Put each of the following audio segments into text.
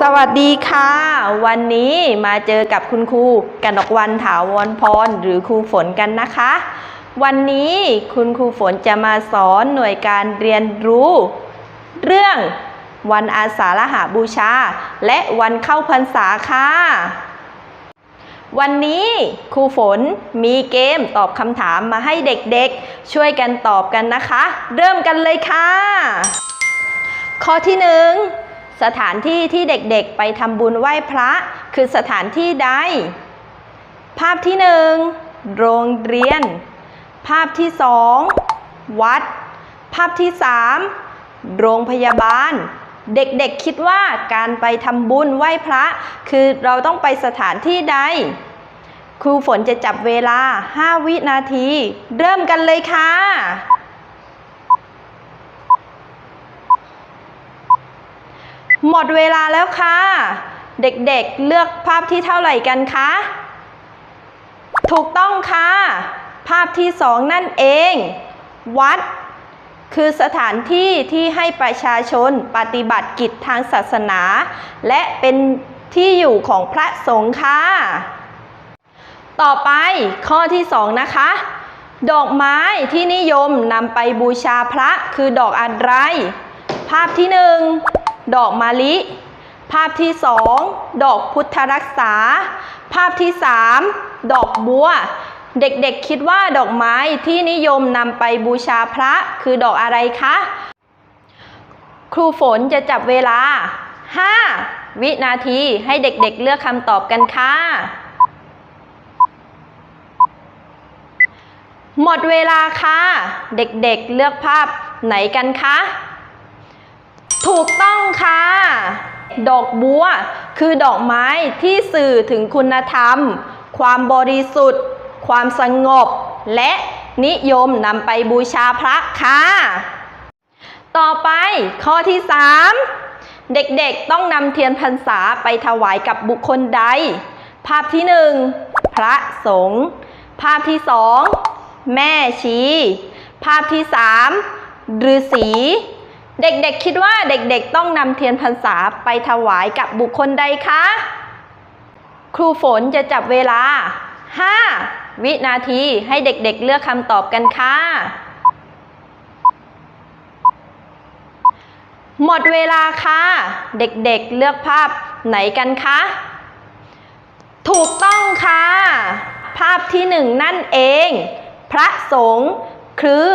สวัสดีค่ะ วันนี้มาเจอกับคุณครูกันกวันถาวรพรหรือครูฝนกันนะคะ วันนี้คุณครูฝนจะมาสอนหน่วยการเรียนรู้ เรื่องวันอาสาฬหาบูชา และวันเข้าพรรษาค่ะ วันนี้ครูฝนมีเกมตอบคำถามมาให้เด็กๆ ช่วยกันตอบกันนะคะ เริ่มกันเลยค่ะ ข้อที่หนึ่ง สถานที่ที่เด็กๆ ไปทำบุญไหว้พระ คือสถานที่ใด ภาพที่หนึ่งโรงเรียน ภาพที่สองวัด ภาพที่สามโรงพยาบาล เด็กๆคิดว่าการไปทำบุญไหว้พระ คือเราต้องไปสถานที่ใด ครูฝนจะจับเวลา 5 วินาที เริ่มกันเลยค่ะ หมดเวลาแล้วค่ะ เด็กๆเลือกภาพที่เท่าไหร่กันคะ ถูกต้องค่ะ ภาพที่สองนั่นเอง วัด คือสถานที่ที่ให้ประชาชนปฏิบัติกิจทางศาสนา และเป็นที่อยู่ของพระสงฆ์ค่ะ ต่อไปข้อที่สองนะคะ ดอกไม้ที่นิยมนำไปบูชาพระคือดอกอะไร ภาพที่หนึ่ง ดอกมะลิ ภาพที่สองดอกพุทธรักษา ภาพที่สามดอกบัว เด็กๆคิดว่าดอกไม้ที่นิยมนำไปบูชาพระคือดอกอะไรคะ ครูฝนจะจับเวลา 5 วินาทีให้เด็กๆเลือกคำตอบกันค่ะหมดเวลาค่ะ เด็กๆเลือกภาพไหนกันคะ ถูกต้องค่ะ ดอกบัว คือดอกไม้ที่สื่อถึงคุณธรรม ความบริสุทธิ์ ความสงบ และนิยมนำไปบูชาพระค่ะ ต่อไปข้อที่ 3 เด็กๆต้องนำเทียนพรรษาไปถวายกับบุคคลใด ภาพที่ 1 พระสงฆ์ภาพที่ 2 แม่ชี ภาพที่ 3ฤาษี เด็กๆคิดว่าเด็กๆต้องนำเทียนพรรษาไปถวายกับบุคคลใดคะ ครูฝนจะจับเวลา 5 วินาทีให้เด็กๆเลือกคำตอบกันค่ะ หมดเวลาค่ะ เด็กๆเลือกภาพไหนกันคะ ถูกต้องค่ะ ภาพที่หนึ่งนั่นเอง พระสงฆ์คือ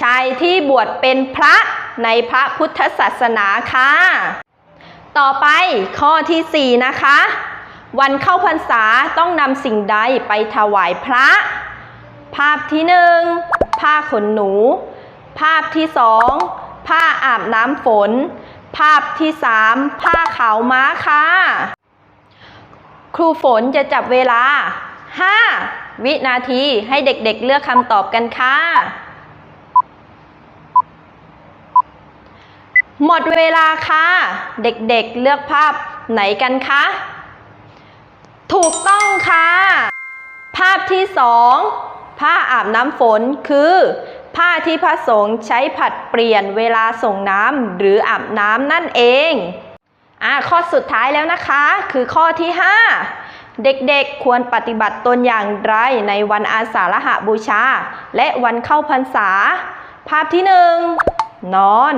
ชายที่บวชเป็นพระ ในพระพุทธศาสนาค่ะ ต่อไปข้อที่ 4 นะคะ วันเข้าพรรษาต้องนำสิ่งใดไปถวายพระ ภาพที่หนึ่งผ้าขนหนู ภาพที่สองผ้าอาบน้ำฝน ภาพที่สามผ้าขาวม้าค่ะ ครูฝนจะจับเวลา 5 วินาทีให้เด็กๆเลือกคำตอบกันค่ะ หมดเวลาค่ะ เด็กๆเลือกภาพไหนกันคะ ถูกต้องค่ะ ภาพที่สองผ้าอาบน้ำฝนคือ ผ้าที่พระสงฆ์ใช้ผัดเปลี่ยนเวลาส่งน้ำหรืออาบน้ำนั่นเองอ่าข้อสุดท้ายแล้วนะคะ คือข้อที่ 5 เด็กๆควรปฏิบัติตนอย่างไรในวันอาสาฬหบูชา และวันเข้าพรรษา ภาพที่ 1 นอน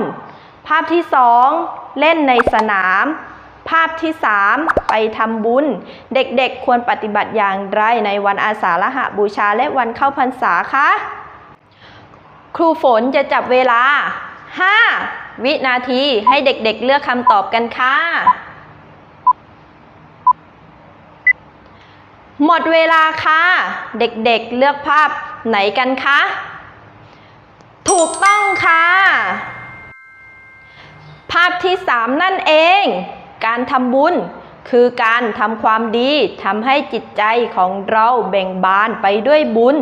ภาพที่ 2 เล่นในสนาม ภาพที่ 3 ไปทำบุญ เด็กๆ ควรปฏิบัติอย่างไรในวันอาสาฬหบูชาและวันเข้าพรรษาคะครูฝนจะจับเวลา 5 วินาทีให้เด็กๆเลือกคำตอบกันค่ะ หมดเวลาค่ะ เด็กๆเลือกภาพไหนกันคะ ถูกต้องค่ะ ภาพที่ 3 นั่นเอง การทำบุญ คือการทำความดีทำให้จิตใจของเราเบ่งบานไปด้วยบุญ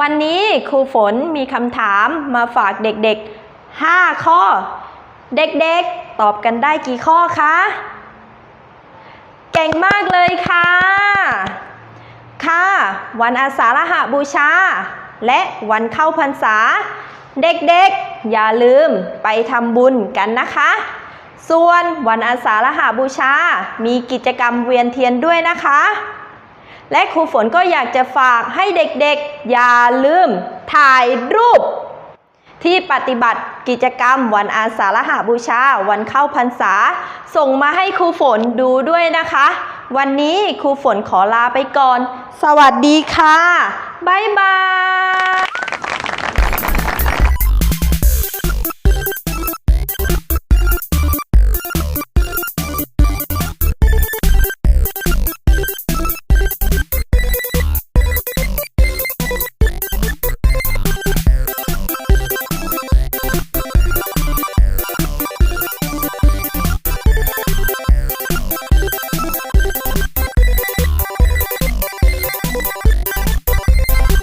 วันนี้ครูฝนมีคำถามมาฝากเด็กๆ 5 ข้อ เด็กๆ ตอบกันได้กี่ข้อคะ เก่งมากเลยค่ะ ค่ะ วันอาสาฬหบูชา และวันเข้าพรรษา เด็กๆ อย่าลืมไปทำบุญกันนะคะ ส่วนวันอาสาฬหาบูชา มีกิจกรรมเวียนเทียนด้วยนะคะ และครูฝนก็อยากจะฝากให้เด็กๆ อย่าลืมถ่ายรูป ที่ปฏิบัติกิจกรรมวันอาสาฬหาบูชา วันเข้าพรรษา ส่งมาให้ครูฝนดูด้วยนะคะ วันนี้ครูฝนขอลาไปก่อน สวัสดีค่ะ บ๊ายบาย